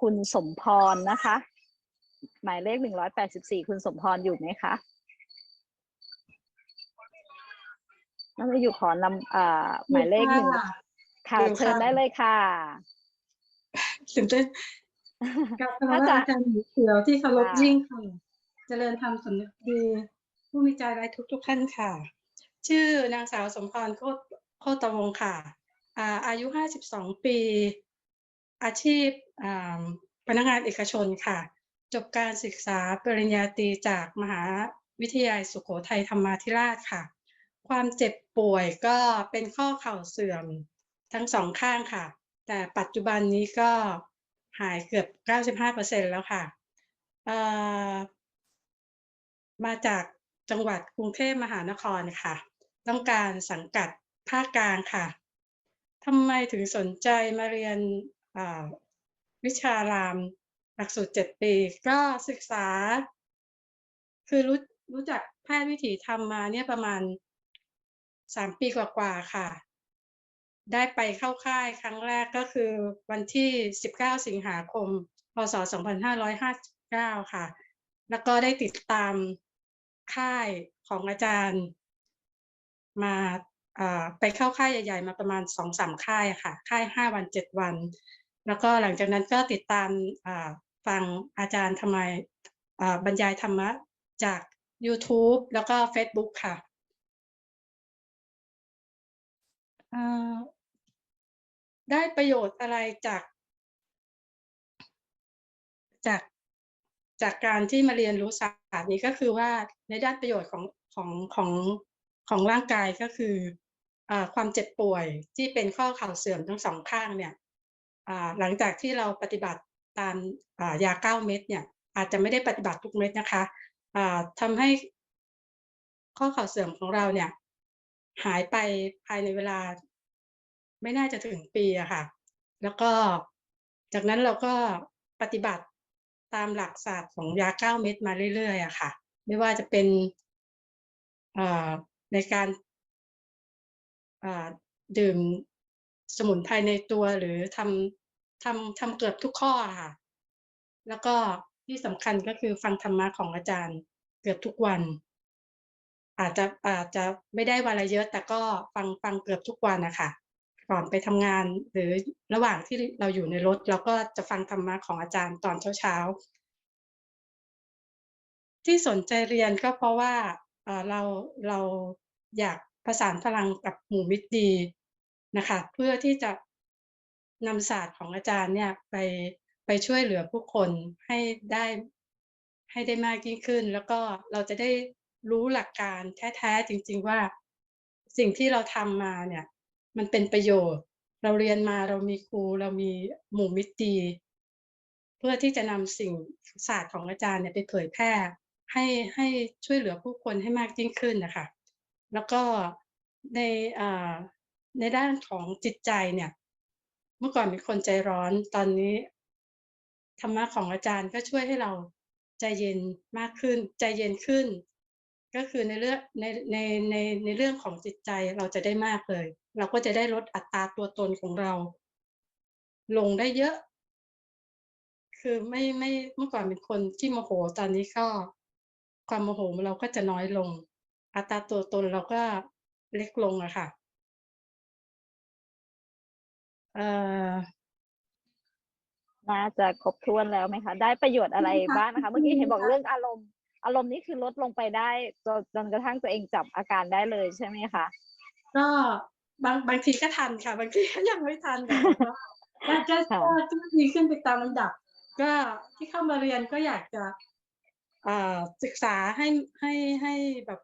คุณสมพรนะคะ หมายเลขหนึ่งร้อยแปดสิบสี่คุณสมพรอยู่ไหมคะน่าจะอยู่ขอนำอ่าหมายเลขหนึ่งค่ะค่ะอยู่ค่ะเชิญได้เลยค่ะตื่นเต้นกับคณะถ้าจะอาจารย์หมีเขียวที่เคารพค่ะยิ่งค่ะ เจริญธรรมสำนึกดี ผู้มีใจร้ายทุกทุกๆท่านค่ะ ชื่อนางสาวสมพรโคตรโคตรวงศ์ค่ะอ่าอายุ 52 ปี อาชีพอ่า พนักงานเอกชนค่ะ จบการศึกษาปริญญาตรีจากมหาวิทยาลัยสุโขทัยธรรมาธิราชค่ะ ความเจ็บป่วยก็เป็นข้อเข่าเสื่อมทั้งสองข้างค่ะ แต่ปัจจุบันนี้ก็หายเกือบ 95%แล้วค่ะ มาจากจังหวัดกรุงเทพมหานครค่ะ ต้องการสังกัดภาคกลางค่ะทำไมถึงสนใจมาเรียน วิชาราม หลักสูตร7ปี ก็ศึกษา คือรู้รู้จักแพทย์วิถีธรรมมาเนี่ยประมาณ3ปีกว่าๆค่ะ ได้ไปเข้าค่ายครั้งแรกก็คือวันที่19สิงหาคม พศ2559ค่ะ แล้วก็ได้ติดตามค่ายของอาจารย์มาเอ่อไปเข้าค่ายใหญ่ ๆ มาประมาณ2-3ค่ายค่ะ ค่าย5วัน7วัน แล้วก็หลังจากนั้นก็ติดตามฟังอาจารย์ทำไมบรรยายธรรมะจากยูทูบแล้วก็เฟซบุ๊กค่ะได้ประโยชน์อะไรจาก จากจากการที่มาเรียนรู้ศาสตร์นี้ก็คือว่าในด้านประโยชน์ของของของของร่างกายก็คืออความเจ็บป่วยที่เป็นข้อเข่าเสื่อมทั้งสองข้างเนี่ย หลังจากที่เราปฏิบัติตามยาเก้าเม็ดเนี่ย อาจจะไม่ได้ปฏิบัติทุกเม็ดนะคะอ่าทำให้ข้อเข่าเสื่อมของเราเนี่ย หายไปภายในเวลา ไม่น่าจะถึงปีอะค่ะ แล้วก็จากนั้นเราก็ปฏิบัติตามหลักศาสตร์ของยาเก้าเม็ดมาเรื่อยๆอะค่ะ ไม่ว่าจะเป็นในการดื่ม สมุนไพรในตัวหรือทำทำทำเกือบทุกข้อค่ะ แล้วก็ที่สำคัญก็คือฟังธรรมะของอาจารย์ เกือบทุกวัน อาจจะอาจจะไม่ได้วันละเยอะ แต่ก็ฟังฟังเกือบทุกวันนะคะก่อนไปทำงานหรือระหว่างที่เราอยู่ในรถ เราก็จะฟังธรรมะของอาจารย์ตอนเช้าๆที่สนใจเรียนก็เพราะว่าเอ่อเราเราอยากประสานพลังกับหมู่มิตรดี นะคะเพื่อที่จะนำศาสตร์ของอาจารย์เนี่ยไปไปช่วยเหลือผู้คนให้ได้ให้ได้มากยิ่งขึ้น แล้วก็เราจะได้รู้หลักการแท้ๆจริง ๆว่าสิ่งที่เราทำมาเนี่ย มันเป็นประโยชน์ เราเรียนมาเรามีครู เรามีหมู่มิตรดีเพื่อที่จะนำสิ่งศาสตร์ของอาจารย์เนี่ยไปเผยแพร่ให้ให้ช่วยเหลือผู้คนให้มากยิ่งขึ้นนะคะ แล้วก็ในอ่า ในด้านของจิตใจเนี่ย เมื่อก่อนเป็นคนใจร้อน ตอนนี้ธรรมะของอาจารย์ก็ช่วยให้เราใจเย็นมากขึ้น ใจเย็นขึ้น ก็คือในเรื่องในในในในเรื่องของจิตใจเราจะได้มากเลย เราก็จะได้ลดอัตราตัวตนของเรา ลงได้เยอะ คือไม่ไม่เมื่อก่อนเป็นคนที่โมโหตอนนี้ก็ความโมโหเราก็จะน้อยลง อัตราตัวตนเราก็เล็กลงอะค่ะ น่าจะครบถ้วนแล้วไหมคะได้ประโยชน์อะไรค่ะบ้างนะคะเมื่อกี้เห็นบอกเรื่องอารมณ์ อารมณ์นี่คือลดลงไปได้จนจนกระทั่งตัวเองจับอาการได้เลยใช่ไหมคะก็บางบางทีก็ทันค่ะ บางทีก็ยังไม่ทันแต่ว่าก็ก็ค่ะก็ก็ดีขึ้นไปตามลำดับ ก็ที่เข้ามาเรียนก็อยากจะเอ่อศึกษาให้ให้ให้แบบ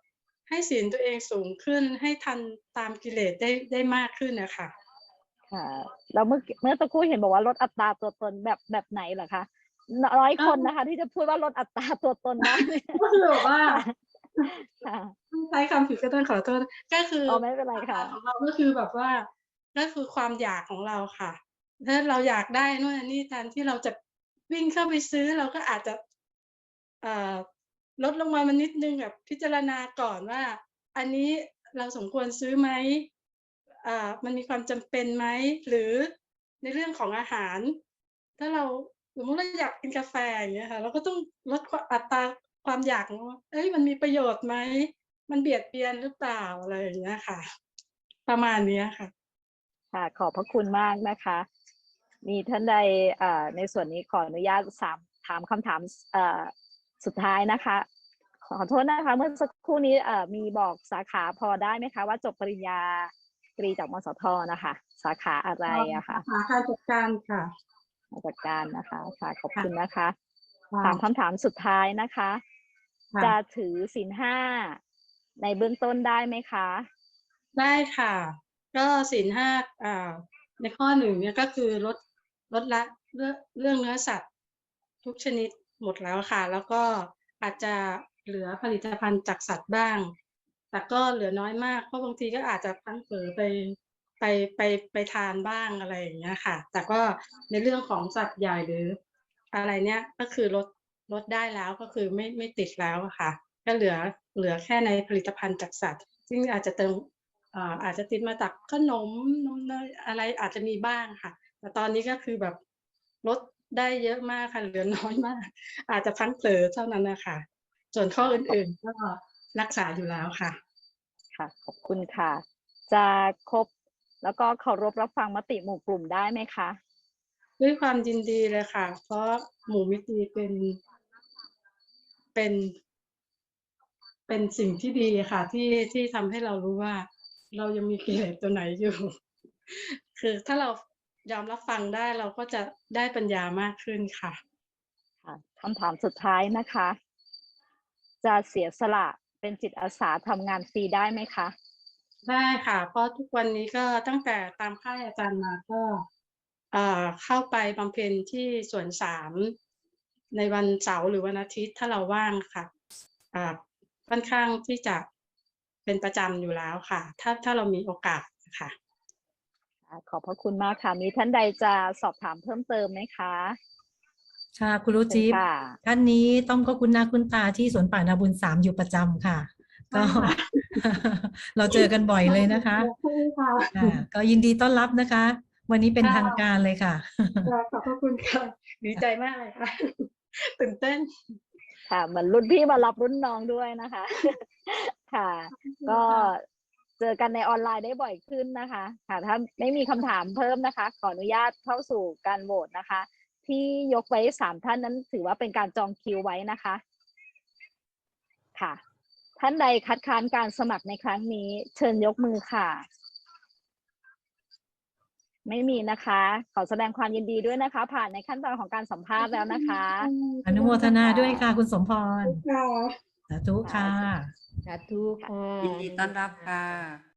ให้ศีลตัวเองสูงขึ้นให้ทันตามกิเลสได้ได้มากขึ้นนะคะ ค่ะแล้วเมื่อกี้เมื่อตะครู่เห็นบอกว่าลดอัตราตัวตนแบบแบบไหนเหรอคะร้อยคนนะคะ ที่จะพูดว่าลดอัตราตัวตนได้ก็คือแบบว่าค่ะใช้คำผิดก็ต้องขอโทษก็คืออ๋อไม่เป็นไรค่ะของเราก็คือแบบว่าก็คือความอยากของเราค่ะ ถ้าเราอยากได้นู่นนี่แทนที่เราจะวิ่งเข้าไปซื้อเราก็อาจจะเอ่อลดลงมามันนิดนึงแบบพิจารณาก่อนว่า อันนี้เราสมควรซื้อไหมอ่า มันมีความจำเป็นไหมหรือในเรื่องของอาหาร ถ้าเราสมมติเราอยากกินกาแฟอย่างเงี้ยค่ะเราก็ต้องลดความอัตราความอยากว่าเอ้ยมันมีประโยชน์ไหมมันเบียดเบียนหรือเปล่าอะไรอย่างเงี้ยค่ะ ประมาณเนี้ยค่ะ ค่ะ ขอบพระคุณมากนะคะ มีท่านใดอ่อในส่วนนี้ขออนุญาตสามถามคำถามอ่อสุดท้ายนะคะ ขอโทษนะคะ เมื่อสักครู่นี้อ่อมีบอกสาขาพอได้ไหมคะ ว่าจบปริญญา ตรีจากมสทนะคะ สาขาอะไรอะคะหาการจัดการค่ะมาจัดการนะคะค่ะขอบคุณนะคะค่ะถามคำถามสุดท้ายนะคะค่ะจะถือศีลห้าในเบื้องต้นได้ไหมคะ ได้ค่ะ ก็ศีลห้าอ่าในข้อหนึ่งเนี่ยก็คือลดลดละเรื่องเรื่องเนื้อสัตว์ ทุกชนิดหมดแล้วค่ะ แล้วก็อาจจะเหลือผลิตภัณฑ์จากสัตว์บ้าง แต่ก็เหลือน้อยมาก เพราะบางทีก็อาจจะพังเผลอไปไปไปไปทานบ้างอะไรอย่างเงี้ยค่ะ แต่ก็ในเรื่องของสัตว์ใหญ่หรือ อะไรเนี้ยก็คือลดลดได้แล้วก็คือไม่ไม่ติดแล้วค่ะ ก็เหลือเหลือแค่ในผลิตภัณฑ์จากสัตว์ ซึ่งอาจจะเติมอ่าอาจจะติดมาจากขนมนมเนยอะไรอาจจะมีบ้างค่ะ แต่ตอนนี้ก็คือแบบลดได้เยอะมากค่ะเหลือน้อยมาก อาจจะพังเผลอเท่านั้นนะคะส่วนข้ออื่นๆก็รักษาอยู่แล้วค่ะ ค่ะ ขอบคุณค่ะ จะครบแล้วก็เคารพรับฟังมติหมู่กลุ่มได้ไหมคะ ด้วยความยินดีเลยค่ะ เพราะหมู่มิตรีเป็น เป็น เป็นสิ่งที่ดีค่ะ ที่ที่ทำให้เรารู้ว่า เรายังมีกิเลสตัวไหนอยู่ คือถ้าเรายอมรับฟังได้เราก็จะได้ปัญญามากขึ้นค่ะ ค่ะคำถามสุดท้ายนะคะ จะเสียสละ เป็นจิตอาสาทำงานฟรีได้ไหมคะ ได้ค่ะ เพราะทุกวันนี้ก็ตั้งแต่ตามค่ายอาจารย์มาก็เอ่อเข้าไปบำเพ็ญที่สวนสามในวันเสาร์หรือวันอาทิตย์ถ้าเราว่างค่ะอ่าค่อนข้างที่จะเป็นประจำอยู่แล้วค่ะ ถ้าถ้าเรามีโอกาสค่ะค่ะขอบพระคุณมากค่ะ มีท่านใดจะสอบถามเพิ่มเติมไหมคะ ค่ะ คุณรู้เชิญจิ๊บค่ะท่านนี้ต้องก็คุณหน้าคุณตาที่สวนป่านาบุญสามอยู่ประจำค่ะ ก็ค่ะเราเจอกันบ่อยเลยนะคะขอบคุณค่ะอ่าก็ยินดีต้อนรับนะคะ วันนี้เป็นค่ะทางการเลยค่ะ ขอบพระคุณค่ะดีใจมากเลยค่ะตื่นเต้นค่ะเหมือนรุ่นพี่มารับรุ่นน้องด้วยนะคะ ค่ะ ก็เจอกันในออนไลน์ได้บ่อยขึ้นนะคะ ค่ะ ถ้าไม่มีคำถามเพิ่มนะคะ ขออนุญาตเข้าสู่การโหวตนะคะ ที่ยกไว้สามท่านนั้นถือว่าเป็นการจองคิวไว้นะคะ ค่ะ ท่านใดคัดค้านการสมัครในครั้งนี้ เชิญยกมือค่ะ ไม่มีนะคะ ขอแสดงความยินดีด้วยนะคะ ผ่านในขั้นตอนของการสัมภาษณ์แล้วนะคะ อนุโมทนาด้วยค่ะคุณสมพรค่ะสาธุค่ะ สาธุค่ะ ยินดีต้อนรับค่ะ